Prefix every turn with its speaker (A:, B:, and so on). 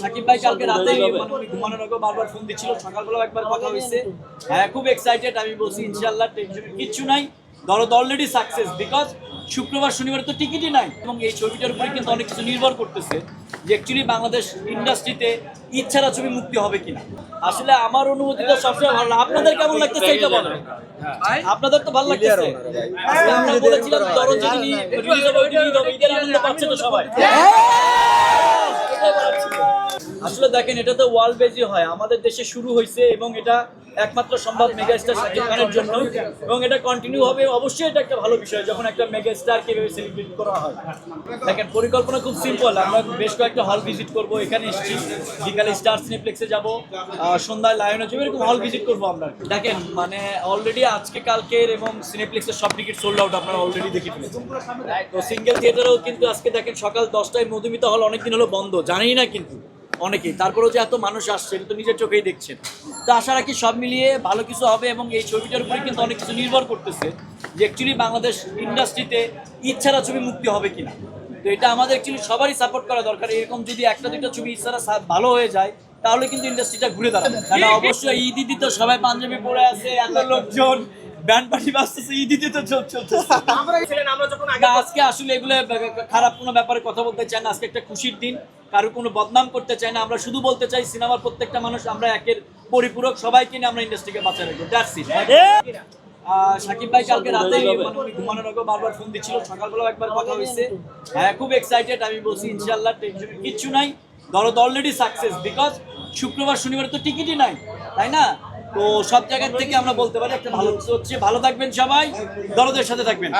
A: সাকিব ভাই কালকে রাতে মানে ঘুমানোর আগে বারবার ফোন দিচ্ছিল সকালবেলাও একবার কথা হয়েছে। হ্যাঁ খুব এক্সাইটেড আমি বলছি ইনশাল্লাহ টেনশনের কিচ্ছু নাই। দরদ অলরেডি সাকসেস বিকজ শুক্রবার শনিবার তো টিকিটই নাই এবং এই ছবিটার উপরে কিন্তু অনেক কিছু নির্ভর করতেছে যে অ্যাকচুয়ালি বাংলাদেশ ইন্ডাস্ট্রিতে ইচ্ছারা ছবি মুক্তি হবে কিনা। আসলে আমার অনুভূতি তো সবসময় ভালো লাগে। আপনাদের কেমন লাগতেছে এটা বলেন? আপনাদের তো ভালো লাগতেছে? আমরা বলেছিলাম দরদ যদি রিলিজ হবে ঈদ হবে। ঈদের আনন্দ পাচ্ছে তো সবাই। ছিল। আসলে দেখেন, এটা তো ওয়ার্ল্ড বেজি হয়। আমাদের দেশে শুরু হয়েছে এবং এটা একমাত্র সম্ভব মেগাস্টার শাকিব খানের জন্য। এবং এটা কন্টিনিউ হবে। অবশ্যই এটা একটা ভালো বিষয়, যখন একটা মেগাস্টার কীভাবে সেলিব্রেট করা হয়। দেখেন, পরিকল্পনা খুব সিম্পল আমরা বেশ কয়েকটা হল ভিজিট করব। এখানে এসেছি। বিকালে স্টার সিনেপ্লেক্সে যাব। সন্ধ্যায় লায়নে যাব এরকম হল ভিজিট করব আমরা। দেখেন মানে অলরেডি আজকে, কালকের এবং সিনেপ্লেক্সের সব টিকিট সোল্ড আউট আপনারা অলরেডি দেখে ফেলেছেন। তো সিঙ্গেল থিয়েটারেও কিন্তু আজকে দেখেন সকাল দশটায় মধুমিতা হল অনেকদিন হলো বন্ধ। জানেই না কিন্তু। অনেকেই। তারপরেও যে এত মানুষ আসছে এটা তো নিজের চোখেই দেখছেন। তো আশা রাখি সব মিলিয়ে ভালো কিছু হবে এবং এই ছবিটার উপরে কিন্তু অনেক কিছু নির্ভর করতেছে যে অ্যাকচুয়ালি বাংলাদেশ ইন্ডাস্ট্রিতে ইচ্ছারা ছবি মুক্তি হবে কিনা। তো এটা আমাদের অ্যাকচুয়ালি সবারই সাপোর্ট করা দরকার। এরকম যদি একটা দুটো ছবি ইচ্ছারা ভালো হয়ে যায় তাহলে কিন্তু ইন্ডাস্ট্রিটা ঘুরে দাঁড়াবে। কারণ অবশ্যই ঈদ ঈদি তো সবাই পাঞ্জাবি পরে আছে এত লোকজন। ব্যান্ড পার্টি বাজতেছে তো চল চলতেছে। না, আজকে আসলে এগুলো খারাপ কোনো ব্যাপারে কথা বলতে চাই না। আজকে একটা খুশির দিন। কারও কোনো বদনাম করতে চাই না। আমরা শুধু বলতে চাই সিনেমার প্রত্যেকটা মানুষ আমরা একের পরিপূরক সবাইকে নিয়ে আমরা ইন্ডাস্ট্রিকে বাঁচায় রাখব দ্যাটস ইট সাকিব ভাই কালকে রাতে মানে ঘুমানোর আগে বারবার ফোন দিচ্ছিল। সকালবেলাও একবার কথা হয়েছে। হ্যাঁ খুব এক্সাইটেড আমি বলছি ইনশাল্লাহ টেনশনের কিচ্ছু নাই। দরদ অলরেডি সাকসেস বিকজ শুক্রবার শনিবার তো টিকিটই নাই তাই না? তো সব জায়গার থেকে আমরা বলতে পারি একটা ভালো কিছু হচ্ছে। ভালো থাকবেন সবাই দরদের সাথে থাকবেন।